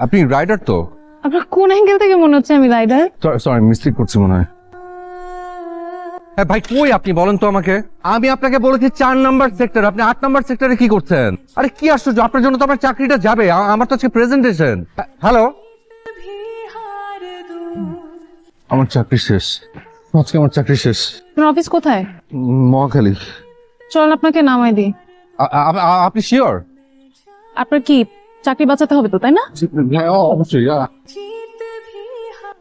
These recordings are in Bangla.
আপনি রাইডার তো? আপনার কোন অ্যাঙ্গেল থেকে মনে হচ্ছে আমি রাইডার? সরি মিস্টেক করছি মনে হয়। হ্যাঁ ভাই কই আপনি? বলেন তো আমাকে। আমি আপনাকে বলেছি চার নাম্বার সেক্টর। আপনি আট নাম্বার সেক্টরে কি করছেন? আরে কি আশ্চর্য। আপনার জন্য তো আমার চাকরিটা যাবে। আমার তো আজকে প্রেজেন্টেশন হ্যালো আমার চাকরি শেষ। আজকে আমার চাকরি শেষ। আপনার অফিস কোথায়? মহাখালী। চল আপনাকে নামাই দিই। আপনি শিওর আপনার কি চাকরি বাঁচাতে হবে তো তাই না? হ্যাঁ অবশ্যই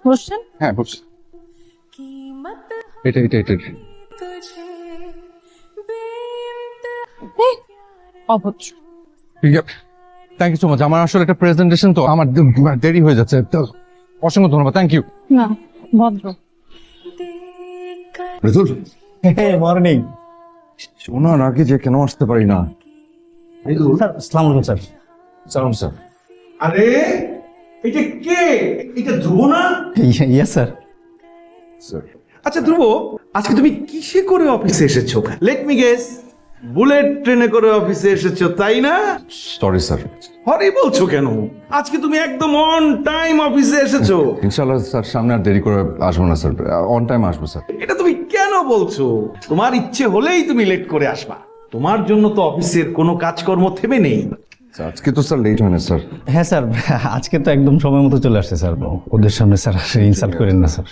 বসছেন? হ্যাঁ এটা এটা এটা এই, অভদ্র। থ্যাংক ইউ সো মাচ আমার আসলে একটা প্রেজেন্টেশন তো আমার দেরি হয়ে যাচ্ছে তো অসংখ্য ধন্যবাদ থ্যাংক ইউ না ভদ্র। রেজুল মর্নিং শোনার আগে যে কেন আসতে পারি না। আসসালামু আলাইকুম স্যার। সালাম স্যার। আরে এটা কে? এটা ধ্রুব না? Yes sir. স্যার। আচ্ছা ধ্রুব আজকে তুমি কিসে করে অফিসে এসেছ? লেট মি গেস বুলেট ট্রেনে করে অফিসে এসেছ তাই না? Sorry sir. হরে বলছো কেন? আজকে তুমি একদম অন টাইম অফিসে এসেছ। ইনশাআল্লাহ স্যার সামনে আর দেরি করে আসব না স্যার। অন টাইম আসব স্যার। এটা তুমি কেন বলছো? তোমার ইচ্ছে হলেই তুমি লেট করে আসবা। তোমার জন্য তো অফিসের কোনো কাজকর্ম থেমে নেই। আজকে তো স্যার লেট হয় না স্যার। হ্যাঁ স্যার আজকে তো একদম সময় মতো চলে আসছে স্যার। ওদের সামনে স্যার ইনসাল্ট করেন না স্যার।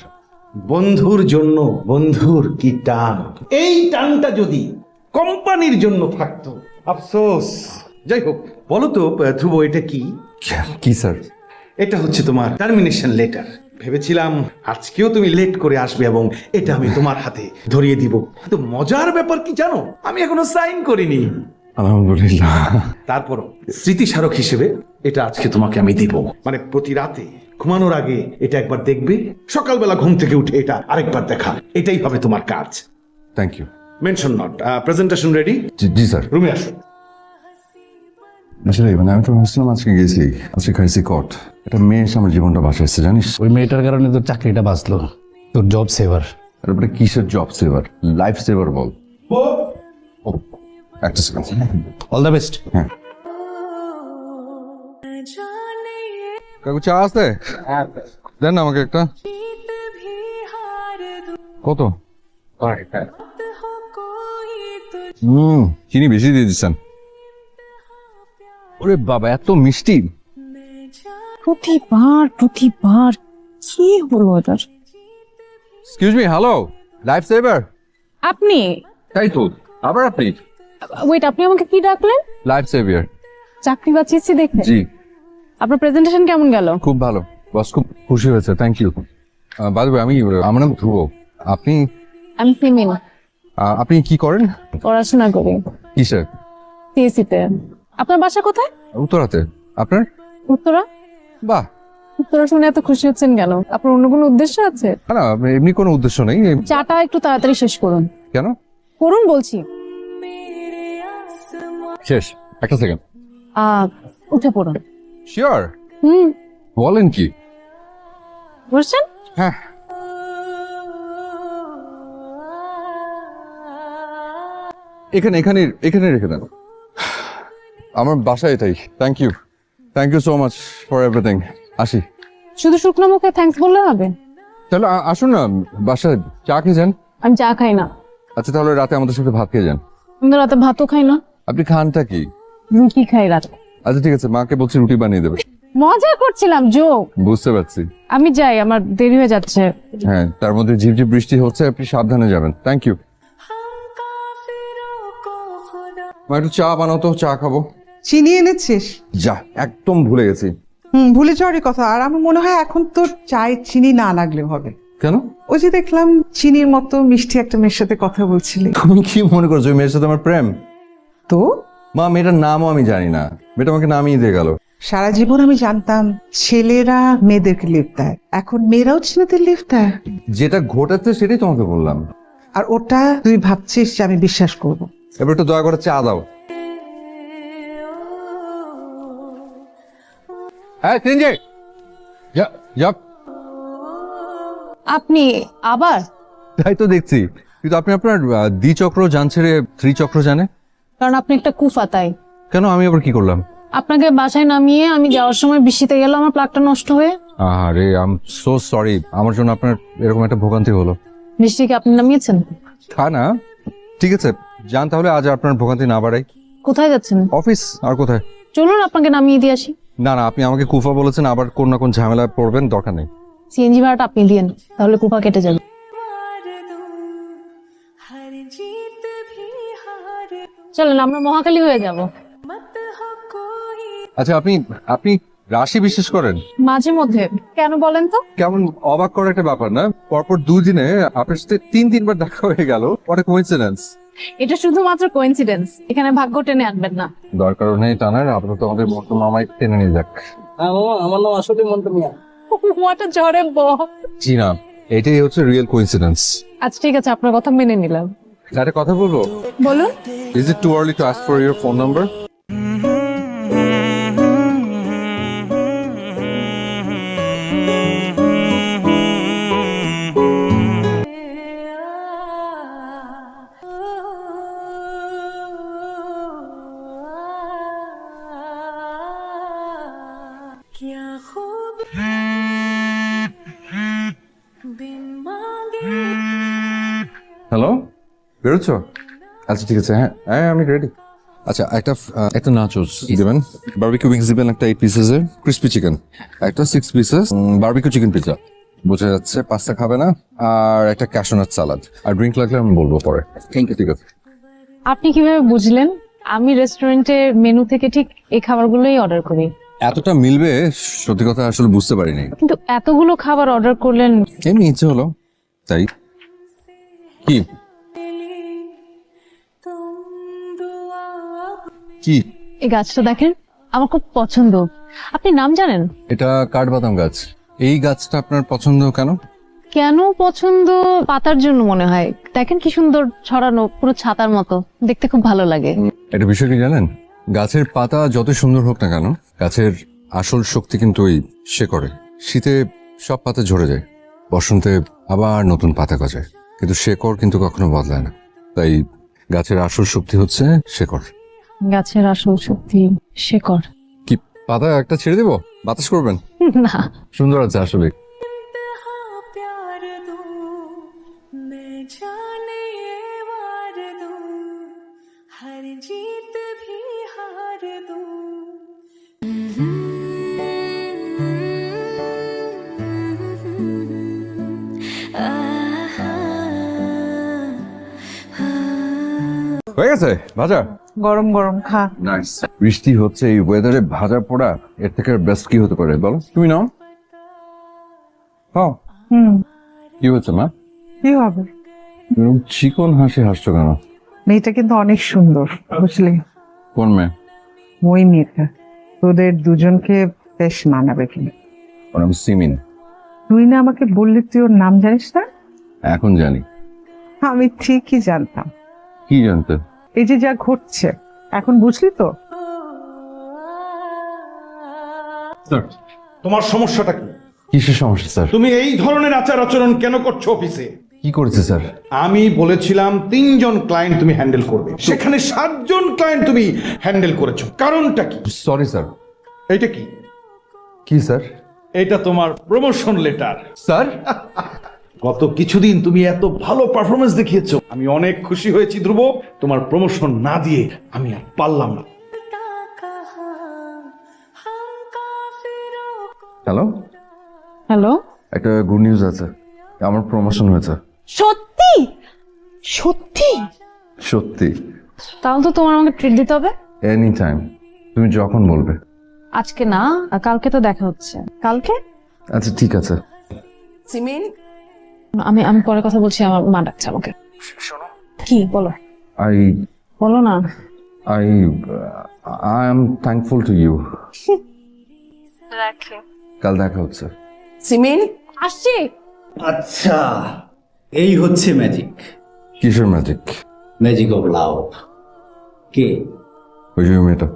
বন্ধুর জন্য বন্ধুর কি টান? এই টানটা যদি কোম্পানির জন্য থাকতো। আফসোস। যাই হোক বলো তো ধ্রুব এটা কি? কি স্যার? এটা হচ্ছে তোমার টার্মিনেশন লেটার ভেবেছিলাম আজকেও তুমি লেট করে আসবে এবং এটা আমি তোমার হাতে ধরিয়ে দিব। কিন্তু মজার ব্যাপার কি জানো? আমি এখনও সাইন করিনি। আলহামদুলিল্লাহ। তারপরও স্মৃতিস্মারক হিসেবে এটা আজকে তোমাকে আমি দিব। মানে প্রতি রাতে ঘুমানোর আগে এটা একবার দেখবে সকালবেলা ঘুম থেকে উঠে এটা আরেকবার দেখা। এটাই হবে তোমার কাজ। Thank you mention not presentation ready G sir. রুমে আসো। আসলে মানে আমি তো ভাবছিলাম আজকে গেছি আজকে খাইছি কট। একটা মেয়ে এসে আমার জীবনটা বাঁচাইছে জানিস? ওই মেয়েটার কারণে তোর চাকরিটা বাঁচলো তোর জব সেভার তারপরে কিসের জব সেভার লাইফ সেভার বল। ও একটা সেকেন্ড অল দ্য বেস্ট হ্যাঁ কাকু চা আছে দেন না আমাকে একটা। কত? হুম চিনি বেশি দিয়ে দিচ্ছেন। ওরে বাবা এত মিষ্টি। প্রতিবার প্রতিবার কি হলো এটার? Excuse me hello life saver আপনি? তাই তো আবার আপনি? ওয়েট আপনি আমাকে কি ডাকলেন? লাইফ সেভিয়ার চাকরি বাঁচিয়েছি দেখে? জি। আপনার প্রেজেন্টেশন কেমন গেল? খুব ভালো। বস খুব খুশি হয়েছে থ্যাংক ইউ বাদ আমি আমার নাম ধ্রুব। আপনি? আমি আহ, আপনি কি করেন? পড়াশোনা করি। কিসের? সিএসিতে আপনার বাসা কোথায়? উত্তরাতে। আপনার? উত্তরা। বাহ। উত্তরা শুনে এত খুশি হচ্ছেন কেন? আপনার অন্য কোনো উদ্দেশ্য আছে? না, এমনি কোনো উদ্দেশ্য নেই। চাটা একটু তাড়াতাড়ি শেষ করুন। কেন? করুন বলছি। শেষ একটা সেকেন্ড আহ, উঠে পড়ুন শিওর হুম। বলেন কি? বুঝছেন হ্যাঁ। এখানে এখানে এখানে রেখে দেন। আমার বাসা এটাই। Thank you thank you so much for everything আসি। শুধু শুকনো মুখে থ্যাঙ্কস বললে হবে? তাহলে আ- আসুন না বাসায় চা খেয়ে যান। আমি চা খাই না। আচ্ছা তাহলে রাতে আমাদের সাথে ভাত খেয়ে যান। আমি তো রাতে ভাতও খাই না। আপনি খানটা কি? রুটি খাই রাতে। আচ্ছা ঠিক আছে মাকে বলছি রুটি বানিয়ে দেবে। মজা করছিলাম জোক। বুঝতে পারছি। আমি যাই আমার দেরি হয়ে যাচ্ছে। হ্যাঁ তার মধ্যে ঝিপঝিপ বৃষ্টি হচ্ছে আপনি সাবধানে যাবেন। থ্যাংক ইউ মা একটু চা বানাও তো চা খাব। চিনি এনেছিস? যা একদম ভুলে গেছি। হুম ভুলে যাওয়ারই কথা। আর আমার মনে হয় এখন তোর চায়ে চিনি না লাগলেও হবে। কেন? ওই যে দেখলাম চিনির মতো মিষ্টি একটা মেয়ের সাথে কথা বলছিলি। তুমি কি মনে করছ ওই মেয়ের সাথে আমার প্রেম? তো? মা মেয়েটার নামও আমি জানি না। মেয়েটা আমাকে নামিয়ে দিয়ে গেল। সারা জীবন আমি জানতাম ছেলেরা মেয়েদেরকে লিফট দেয়। এখন মেয়েরাও ছেলেদের লিফট দেয়। যেটা ঘটেছে সেটাই তোমাকে বললাম। আর ওটা তুই ভাবছিস যে আমি বিশ্বাস করব। এবার একটু দয়া করে চা দাও। হ্যাঁ তিনজে যা যা। আপনি আবার? তাই তো দেখছি। কিন্তু আপনি আপনার দ্বিচক্র যান ছেড়ে ত্রিচক্র জানে কারণ আপনি একটা কুফা তাই। কেন? আমি আবার কি করলাম? আপনাকে বাসায় নামিয়ে আমি যাওয়ার সময় বৃষ্টিতে গেল আমার প্লাগটা নষ্ট হয়ে। আরে আম সো সরি আমার জন্য আপনার এরকম একটা ভোগান্তি হলো। বৃষ্টিকে আপনি নামিয়েছেন? তা না। ঠিক আছে যান তাহলে আজ আপনার ভোগান্তি না বাড়াই। কোথায় যাচ্ছেন? অফিস? আর কোথায়? চলুন আপনাকে নামিয়ে দিয়ে আসি। না না আপনি আমাকে কুফা বলেছেন আবার কোন না কোন ঝামেলায় পড়বেন দরকার নেই। সিএনজি ভাড়াটা আপনি দিয়েন তাহলে কুপা কেটে যাবে। চলেন আমরা মহাকালী হয়ে যাব। আচ্ছা আপনি আপনি রাশি বিশ্বাস করেন? মাঝে মধ্যে। কেন বলেন তো? কেমন অবাক করার একটা ব্যাপার না? পরপর দুদিনে আপনার সাথে তিন তিনবার দেখা হয়ে গেল। পরে কোইন্সিডেন্স এটা শুধুমাত্র কোইন্সিডেন্স এখানে ভাগ্য টেনে আনবেন না। দরকার নেই টানার আপাতত আমাদের মন্টু মামাই টেনে নিয়ে যাক। হ্যাঁ ও আমার নাম আসলে মন্টু মিয়া। হোয়াট আ জরে ব। জি না এটাই হচ্ছে রিয়েল কোইন্সিডেন্স আচ্ছা ঠিক আছে আপনার কথা মেনে নিলাম। একটা কথা বলব? বলুন। Is it too early to ask for your phone number? আচ্ছা ঠিক আছে হ্যাঁ। হ্যাঁ আমি রেডি আচ্ছা একটা একটা নাচোস দিবেন? বারবিকিউ উইংস দিবেন একটা এইট পিসেসের ক্রিসপি চিকেন একটা six pieces barbecue chicken pizza বোঝা যাচ্ছে পাস্তা খাবে না। আর একটা ক্যাশনাট সালাদ আর ড্রিঙ্ক লাগলে আমি বলব পরে। থ্যাংক ইউ ঠিক আছে। আপনি কীভাবে বুঝলেন? আমি রেস্টুরেন্টের মেনু থেকে ঠিক এই খাবারগুলোই অর্ডার করি। এতটা মিলবে সত্যি কথা আসলে বুঝতে পারিনি। কিন্তু এতগুলো খাবার অর্ডার করলেন এমনি ইচ্ছে হলো তাই। কি? কি? এই গাছটা দেখেন আমার খুব পছন্দ। আপনি নাম জানেন? এটা কাঠবাদাম গাছ। এই গাছটা আপনার পছন্দ কেন? কেন পছন্দ? পাতার জন্য মনে হয়। দেখেন কি সুন্দর ছড়ানো পুরো ছাতার মতো। দেখতে খুব ভালো লাগে। এটা বিষয় কি জানেন? গাছের পাতা যত সুন্দর হোক না কেন গাছের আসল শক্তি কিন্তু ওই শেকড়ে। শীতে সব পাতা ঝরে যায় বসন্তে আবার নতুন পাতা গজায়। কিন্তু শেকড় কিন্তু কখনো বদলায় না। তাই গাছের আসল শক্তি হচ্ছে শেকড়। গাছের আসল শক্তি শেখর। কি পাতা একটা ছেড়ে দেবো? বাতাস করবেন? না। সুন্দর আছে আসলে। হয়ে গেছে? ভাজা গরম গরম খা। নাইস বৃষ্টি হচ্ছে এই ওয়েদারে ভাজা পোড়া এর থেকে বেস্ট কি হতে পারে? বলো। তুমি নাও। হ্যাঁ হুম। কি হচ্ছে মা? কি হবে? এরকম চিকন হাসি হাসছো কেন? মেয়েটা কিন্তু অনেক সুন্দর বুঝলি? কোন মেয়ে? ওই মেয়েটা। তোদের দুজনকে বেশ মানাবে কিনা ওর নাম সিমিন। তুই না আমাকে বললি তুই ওর নাম জানিস না? এখন জানি। আমি ঠিকই জানতাম। কি জানতে? এই যে যা ঘটছে এখন বুঝলি তো? তোমার সমস্যাটা কি? কিসের সমস্যা স্যার? তুমি এই ধরনের আচার আচরণ কেন করছ অফিসে? কি করেছে স্যার? আমি বলেছিলাম তিনজন ক্লায়েন্ট তুমি হ্যান্ডেল করবে। সেখানে সাতজন ক্লায়েন্ট তুমি হ্যান্ডেল করেছ। কারণটা কি? Sorry sir. এইটা কি? কি স্যার? এটা তোমার প্রমোশন লেটার স্যার? গত কিছুদিন তুমি এত ভালো পারফরমেন্স দেখিয়েছো। আমি অনেক খুশি হয়েছি ধ্রুব। তোমার প্রমোশন না দিয়ে আমি আর পারলাম না। হ্যালো হ্যালো একটা গুড নিউজ আছে। আমার প্রমোশন হয়েছে। সত্যি? সত্যি? সত্যি। তাহলে তো তোমার আমাকে ট্রিট দিতে হবে। এনি টাইম তুমি যখন বলবে। আজকে না কালকে তো দেখা হচ্ছে। কালকে? আচ্ছা ঠিক আছে। সিমেন্ট আমি আমি পরে কথা বলছি আমার মা ডাকছে আমাকে। কি? বলো। আই বলো না। I I am thankful to you কাল দেখা হচ্ছে। সিমেন? আসছি। আচ্ছা এই হচ্ছে ম্যাজিক কিসের ম্যাজিক ম্যাজিক অফ লাভ কে? ওই যে মেয়েটা।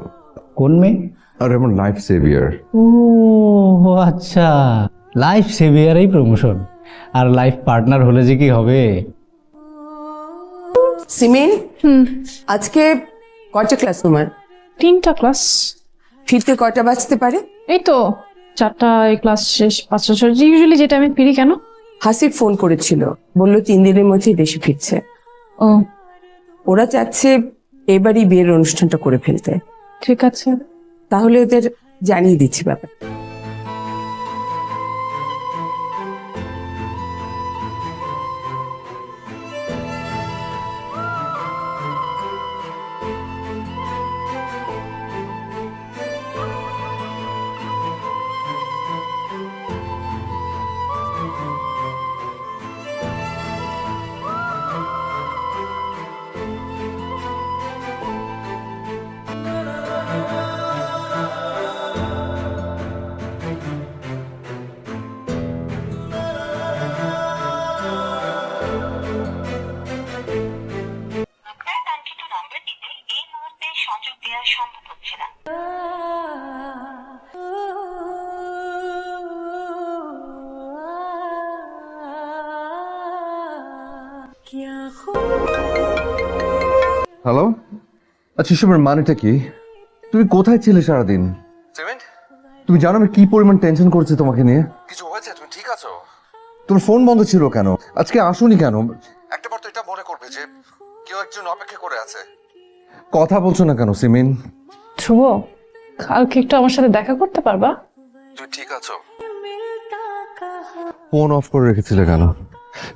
কোন মেয়ে? আর আমার লাইফ সেভিয়ার ও আচ্ছা। লাইফ সেভিয়ারই প্রমোশন আর লাইফ পার্টনার হলে যে কি হবে? সিমেন আজকে কয়টা ক্লাস তোমার? তিনটা ক্লাস ফিরতে কয়টা বাজতে পারে? এই তো চারটায় ক্লাস শেষ পাঁচটা ছয় ইউজুয়ালি যেটা আমি ফিরি কেন? হাসিব ফোন করেছিল বলল তিন দিনের মধ্যেই দেশে ফিরছে। ও। ওরা চাচ্ছে এবারই বিয়ের অনুষ্ঠানটা করে ফেলতে। ঠিক আছে। তাহলে ওদের জানিয়ে দিচ্ছি ব্যাপার আচ্ছা এসবের মানেটা কি? তুমি কোথায় ছিলে সারাদিন? সিমেন্ট? তুমি জানো আমি কি পরিমাণ টেনশন করছি তোমাকে নিয়ে? কিছু হয়েছে? তুমি ঠিক আছো? তোমার ফোন বন্ধ ছিল কেন? আজকে আসোনি কেন? একটা তো এটা মনে করবে যে কেউ একজন অপেক্ষা করে আছে। কথা বলছো না কেন সিমিন? ধ্রুব কালকে একটু আমার সাথে দেখা করতে পারবা? তুমি ঠিক আছো? ফোন অফ করে রেখেছিলে কেন?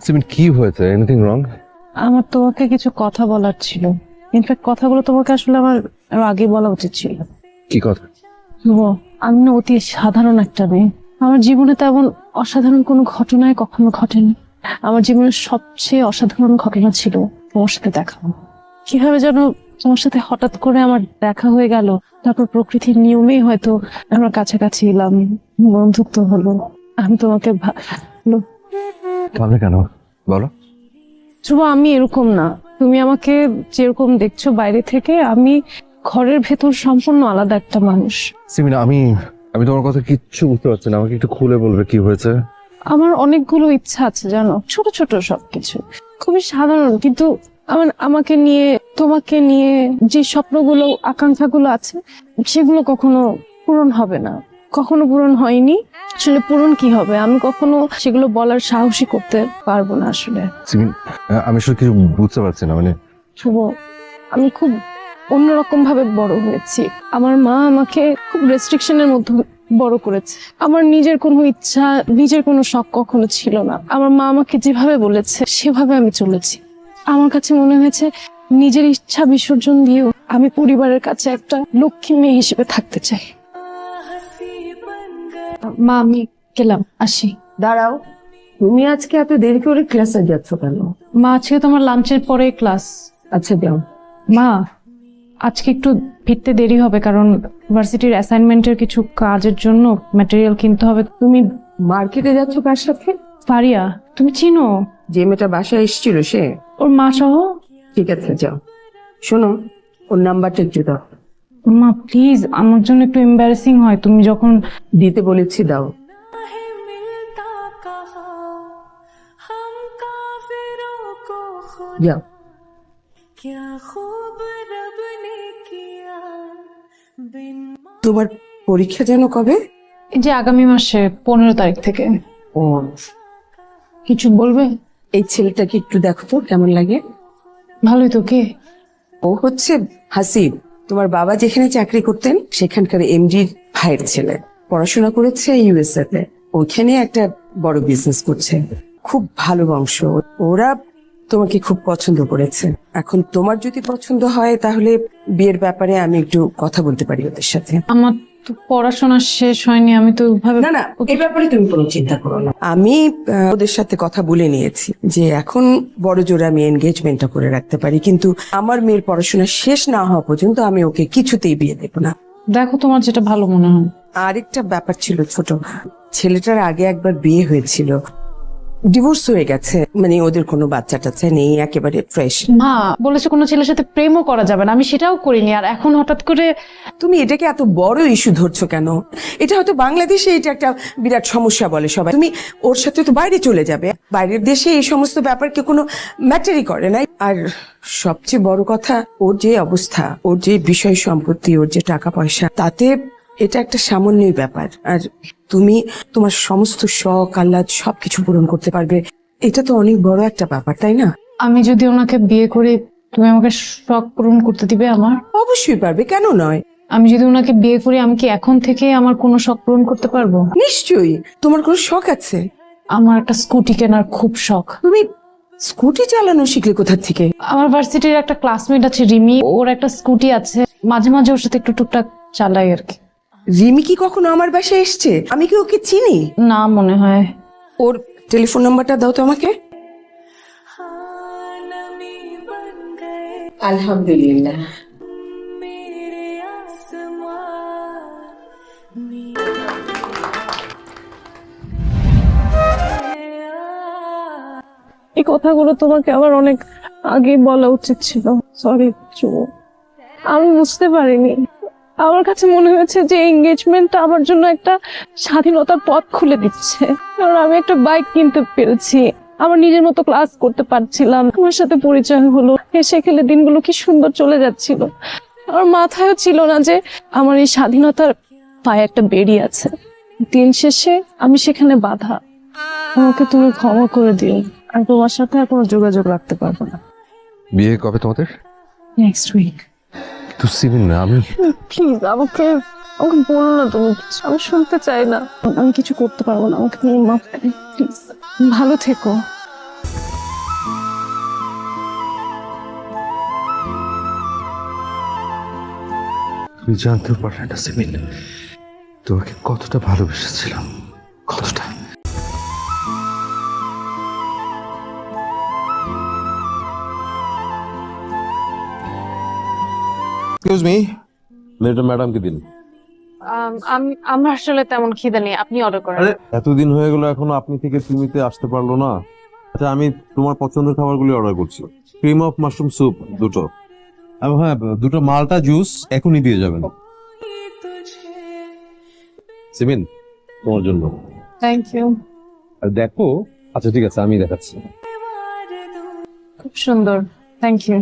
সিমিন কি হয়েছে? এনিথিং রং আমার তোমাকে কিছু কথা বলার ছিল। ইনফ্যাক্ট কথাগুলো তোমাকে আসলে আমার আরও আগে বলা উচিত ছিল। কি কথা? ধ্রুব আমি না অতি সাধারণ একটা মেয়ে। আমার জীবনে তেমন অসাধারণ কোনো ঘটনায় কখনো ঘটেনি। আমার জীবনের সবচেয়ে অসাধারণ ঘটনা ছিল তোমার সাথে দেখা। কীভাবে যেন তোমার সাথে হঠাৎ করে আমার দেখা হয়ে গেল তারপর প্রকৃতির নিয়মেই হয়তো আমরা কাছাকাছি এলাম বন্ধুত্ব হলো। আমি তোমাকে ভালো কেন? বলো। ধ্রুব আমি এরকম না। তুমি আমাকে যেরকম দেখছ বাইরে থেকে আমি ঘরের ভেতর সম্পূর্ণ আলাদা একটা মানুষ। সিমিন আমি আমি তোমার কথা কিচ্ছু বুঝতে পারছি না। আমাকে একটু খুলে বলবে কি হয়েছে? আমার অনেকগুলো ইচ্ছা আছে জানো? ছোট ছোট সবকিছু। খুবই সাধারণ কিন্তু আমার আমাকে নিয়ে তোমাকে নিয়ে যে স্বপ্নগুলো আকাঙ্ক্ষাগুলো আছে সেগুলো কখনো পূরণ হবে না। কখনো পূরণ হয়নি। আসলে পূরণ কি হবে? আমি কখনো সেগুলো বলার সাহসী করতে পারব না আসলে। আমি আসলে কিছু বুঝতে পারছি না মানে শুভ আমি খুব অন্যরকম ভাবে বড় হয়েছি। আমার মা আমাকে খুব রেস্ট্রিকশনের মধ্যে বড় করেছে। আমার নিজের কোনো ইচ্ছা নিজের কোনো শখ কখনো ছিল না। আমার মা আমাকে যেভাবে বলেছে সেভাবে আমি চলেছি। আমার কাছে মনে হয়েছে নিজের ইচ্ছা বিসর্জন দিয়েও আমি পরিবারের কাছে একটা লক্ষ্মী মেয়ে হিসেবে থাকতে চাই। মা আমি গেলাম আসি। দাঁড়াও তুমি আজকে এত দেরি করে ক্লাসে যাচ্ছ কেন? মা আজকে তোমার লাঞ্চের পরে ক্লাস। আচ্ছা যাও। মা আজকে একটু ফিরতে দেরি হবে কারণ ভার্সিটির অ্যাসাইনমেন্টের কিছু কাজের জন্য ম্যাটেরিয়াল কিনতে হবে। তুমি মার্কেটে যাচ্ছ কার সাথে? ফারিয়া তুমি চিনো? যে মেয়েটা বাসায় এসেছিল সে? ওর মা সহ? ঠিক আছে যাও। শোনো ওর নাম্বারটা একটু দাও। মা প্লিজ আমার জন্য একটু এম্বারেসিং হয়। তুমি যখন দিতে বলেছি দাও। তোমার পরীক্ষা যেন কবে? এই যে আগামী মাসে পনেরো তারিখ থেকে। ও। কিছু বলবে? এই ছেলেটাকে একটু দেখো তো কেমন লাগে? ভালোই তো কে? ও হচ্ছে হাসিব। তোমার বাবা যেখানে চাকরি করতেন, সেখানকার এমডির ভাইয়ের ছেলে। পড়াশোনা করেছে ইউএসএ তে। ওইখানে একটা বড় বিজনেস করছে। খুব ভালো বংশ। ওরা তোমাকে খুব পছন্দ করেছে। এখন তোমার যদি পছন্দ হয়, তাহলে বিয়ের ব্যাপারে আমি একটু কথা বলতে পারি ওদের সাথে। আমার তো পড়াশোনা শেষ হয়নি আমি তো না না এই ব্যাপারে তুমি কোনো চিন্তা করো না। আমি আহ, ওদের সাথে কথা বলে নিয়েছি যে এখন বড় জোরে আমি এনগেজমেন্টটা করে রাখতে পারি কিন্তু আমার মেয়ের পড়াশোনা শেষ না হওয়া পর্যন্ত আমি ওকে কিছুতেই বিয়ে দেবো না। দেখো তোমার যেটা ভালো মনে হয়। আরেকটা ব্যাপার ছিল ছোট ছেলেটার আগে একবার বিয়ে হয়েছিল। ডিভোর্স হয়ে গেছে। মানে ওদের কোনো বাচ্চা টাচ্চা নেই একেবারে ফ্রেশ মা বলেছে কোনো ছেলের সাথে প্রেমও করা যাবে না আমি সেটাও করিনি। আর এখন হঠাৎ করে তুমি এটাকে এত বড় ইস্যু ধরছো কেন? এটা হয়তো বাংলাদেশে এটা একটা বিরাট সমস্যা বলে সবাই। তুমি ওর সাথে তো বাইরে চলে যাবে। বাইরের দেশে এই সমস্ত ব্যাপারকে কোনো ম্যাটারই করে না আর সবচেয়ে বড় কথা ওর যে অবস্থা ওর যে বিষয় সম্পত্তি ওর যে টাকা পয়সা তাতে এটা একটা সামান্যই ব্যাপার। আর তুমি তোমার সমস্ত শখ আহ্লাদ সবকিছু পূরণ করতে পারবে। এটা তো অনেক বড় একটা ব্যাপার তাই না? আমি যদি ওনাকে বিয়ে করে তুমি আমাকে শখ পূরণ করতে দিবে আমার? অবশ্যই পারবে কেন নয়? আমি যদি ওনাকে বিয়ে করি আমি কি এখন থেকে আমার কোনো শখ পূরণ করতে পারব? নিশ্চয়ই। তোমার কোনো শখ আছে? আমার একটা স্কুটি কেনার খুব শখ। তুমি স্কুটি চালানো শিখলে কোথা থেকে? আমার ভার্সিটির একটা ক্লাসমেট আছে রিমি। ওর একটা স্কুটি আছে। মাঝে মাঝে ওর সাথে একটু টুকটাক চালাই আর কি। রিমি কি কখনো আমার বাসায় এসছে? আমি কি ওকে চিনি? না মনে হয়। ওর টেলিফোন নাম্বারটা দাও তো আমাকে। আলহামদুলিল্লাহ। এই কথাগুলো তোমাকে আমার অনেক আগে বলা উচিত ছিল। সরি চু আমি বুঝতে পারিনি। আমার কাছে মনে হয়েছে যে এঙ্গেজমেন্টটা আমার জন্য একটা স্বাধীনতার পথ খুলে দিচ্ছে। কারণ আমি একটা বাইক কিনতে পেরেছি। আমার নিজের মতো ক্লাস করতে পারছিলাম। আমার সাথে পরিচয় হলো। হেসে খেলে দিনগুলো কি সুন্দর চলে যাচ্ছিল। আমার মাথায়ও ছিল না যে আমার এই স্বাধীনতার পায়ে একটা বেরিয়ে আছে। দিন শেষে আমি সেখানে বাধা। আমাকে তুমি ক্ষমা করে দিও। আমি তোমার সাথে আর কোনো যোগাযোগ রাখতে পারব না। বিয়ে কবে তোমাদের? নেক্সট উইক তো সিমিন না আমি প্লিজ আমাকে আমাকে বলো না তুমি কিছু আমি শুনতে চাই না। আমি কিছু করতে পারব না আমাকে তুমি মাফ করে প্লিজ ভালো থেকো। তুমি জানতেও পারলে না সিমিন তোমাকে কতটা ভালোবেসেছিলাম কতটা। এক্সকিউজ মি মেয়েটা ম্যাডামকে দিন। আমার আসলে তেমন খিদে নেই আপনি অর্ডার করেন। আরে এতদিন হয়ে গেল এখনও আপনি থেকে তুমিতে আসতে পারল না। আচ্ছা আমি তোমার পছন্দের খাবারগুলি অর্ডার করছি। ক্রিম অফ মাশরুম স্যুপ দুটো। আর হ্যাঁ দুটো মালটা জুস এখনই দিয়ে যাবেন। সিমিন তোমার জন্য। থ্যাংক ইউ আর দেখো আচ্ছা ঠিক আছে আমি দেখাচ্ছি। খুব সুন্দর থ্যাংক ইউ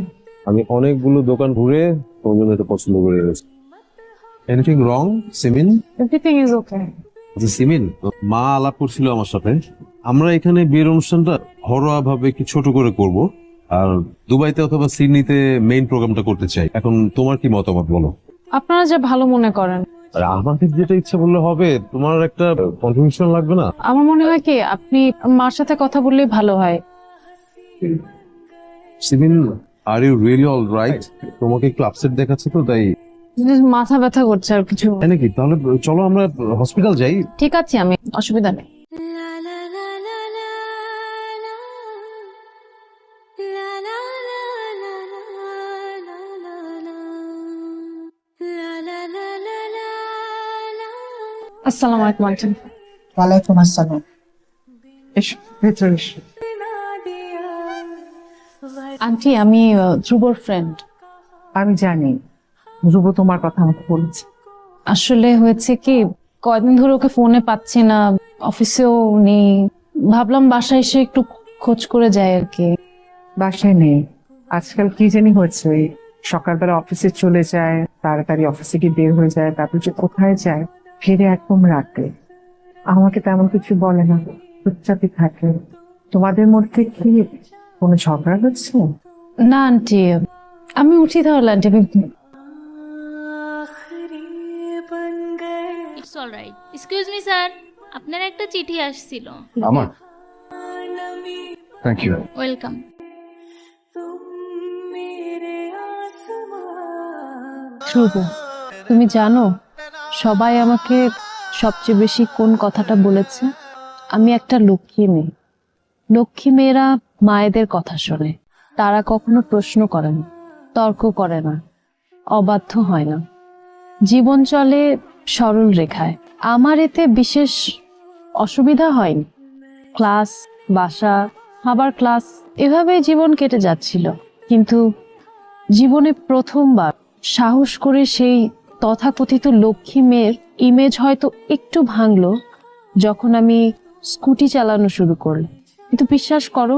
আমি অনেকগুলো দোকান ঘুরে তোমার জন্য এটা পছন্দ করে anything wrong Simin everything is okay আচ্ছা সিমিন মা আলাপ করছিল আমার সাথে। আমরা এখানে বিয়ের অনুষ্ঠানটা ঘরোয়া ভাবে কি ছোট করে করব। আর দুবাইতে অথবা সিডনিতে মেইন প্রোগ্রামটা করতে চাই। এখন তোমার কি মতামত বলো? আপনারা যা ভালো মনে করেন। আর আমাদের যেটা ইচ্ছা বললে হবে তোমার একটা কন্ট্রিবিউশন লাগবে না? আমার মনে হয় কি আপনি মার সাথে কথা বললেই ভালো হয়। Simin are you really all right তোমাকে একটু আপসেট দেখাচ্ছে তো তাই মাথা ব্যথা করছে আর কিছু নাকি? তাহলে চলো আমরা হসপিটাল যাই। ঠিক আছে আমি অসুবিধা নেই। আসসালামু আলাইকুম আন্টি। ওয়ালাইকুম আসসালাম। এসো ভেতরে এসো। আন্টি আমি ধ্রুবর ফ্রেন্ড আমি জানি। ধ্রুব তোমার কথা আমাকে বলেছে। আসলে হয়েছে কি কয়দিন ধরে ওকে ফোনে পাচ্ছি না অফিসেও নেই। ভাবলাম বাসায় এসে একটু খোঁজ করে যায় আর কি। বাসায় নেই। আজকাল কি জানি হয়েছে ওই সকালবেলা অফিসে চলে যায় তাড়াতাড়ি অফিসে গিয়ে বের হয়ে যায় তারপর যে কোথায় যায় ফিরে একদম রাতে। আমাকে তেমন কিছু বলে না চুপচাপই থাকে। তোমাদের মধ্যে কি কোনো ঝগড়া হচ্ছে? না আন্টি। আমি উঠি তাহলে আন্টি। আমি it's alright excuse me sir আপনার একটা চিঠি আসছিল। আমার? থ্যাংক ইউ ওয়েলকাম শুভ তুমি জানো সবাই আমাকে সবচেয়ে বেশি কোন কথাটা বলেছে? আমি একটা লক্ষ্মী মেয়ে। লক্ষ্মী মেয়েরা মায়েদের কথা শোনে। তারা কখনো প্রশ্ন করে না, তর্ক করে না, অবাধ্য হয় না। জীবন চলে সরল রেখায়। আমার এতে বিশেষ অসুবিধা হয়নি। ক্লাস, বাসা আবার ক্লাস, এভাবেই জীবন কেটে যাচ্ছিল। কিন্তু জীবনে প্রথমবার সাহস করে সেই তথাকথিত লক্ষ্মী মেয়ের ইমেজ হয়তো একটু ভাঙলো যখন আমি স্কুটি চালানো শুরু করলাম। কিন্তু বিশ্বাস করো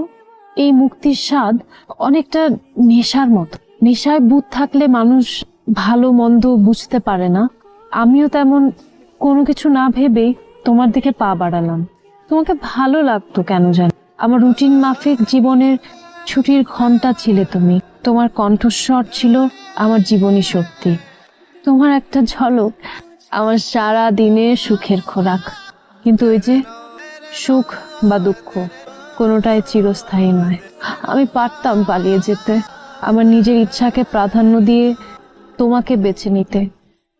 এই মুক্তির স্বাদ অনেকটা নেশার মতো। নেশায় বুধ থাকলে মানুষ ভালো মন্দ বুঝতে পারে না। আমিও তেমন কোনো কিছু না ভেবেই তোমার দিকে পা বাড়ালাম। তোমাকে ভালো লাগতো কেন জান? আমার রুটিন মাফিক জীবনের ছুটির ঘণ্টা ছিলে তুমি। তোমার কণ্ঠস্বর ছিল আমার জীবনী শক্তি। তোমার একটা ঝলক আমার সারা দিনে সুখের খোরাক। কিন্তু ওই যে সুখ বা দুঃখ কোনোটাই চিরস্থায়ী নয়। আমি পারতাম পালিয়ে যেতে। আমার নিজের ইচ্ছাকে প্রাধান্য দিয়ে তোমাকে বেছে নিতে,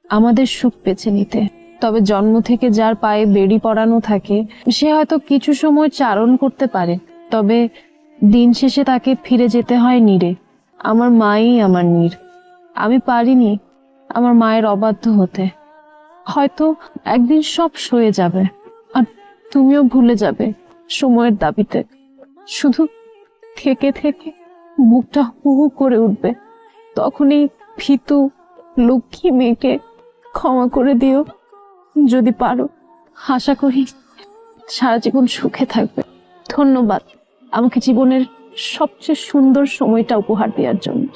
আমাদের সুখ বেছে নিতে। তবে জন্ম থেকে যার পায়ে বেড়ি পড়ানো থাকে, সে হয়তো কিছু সময় চারণ করতে পারে, তবে দিন শেষে তাকে ফিরে যেতে হয় নীরে। আমার মাই আমার নীর। আমি পারিনি আমার মায়ের অবাধ্য হতে। হয়তো একদিন সব সয়ে যাবে, আর তুমিও ভুলে যাবে। সময়ের দাবিতে। শুধু থেকে থেকে বুকটা হু হু করে উঠবে। তখনই ভীতু লক্ষ্মী মেয়েকে ক্ষমা করে দিও। যদি পারো, আশা করি সারা জীবন সুখে থাকবে। ধন্যবাদ আমাকে জীবনের সবচেয়ে সুন্দর সময়টা উপহার দেওয়ার জন্য।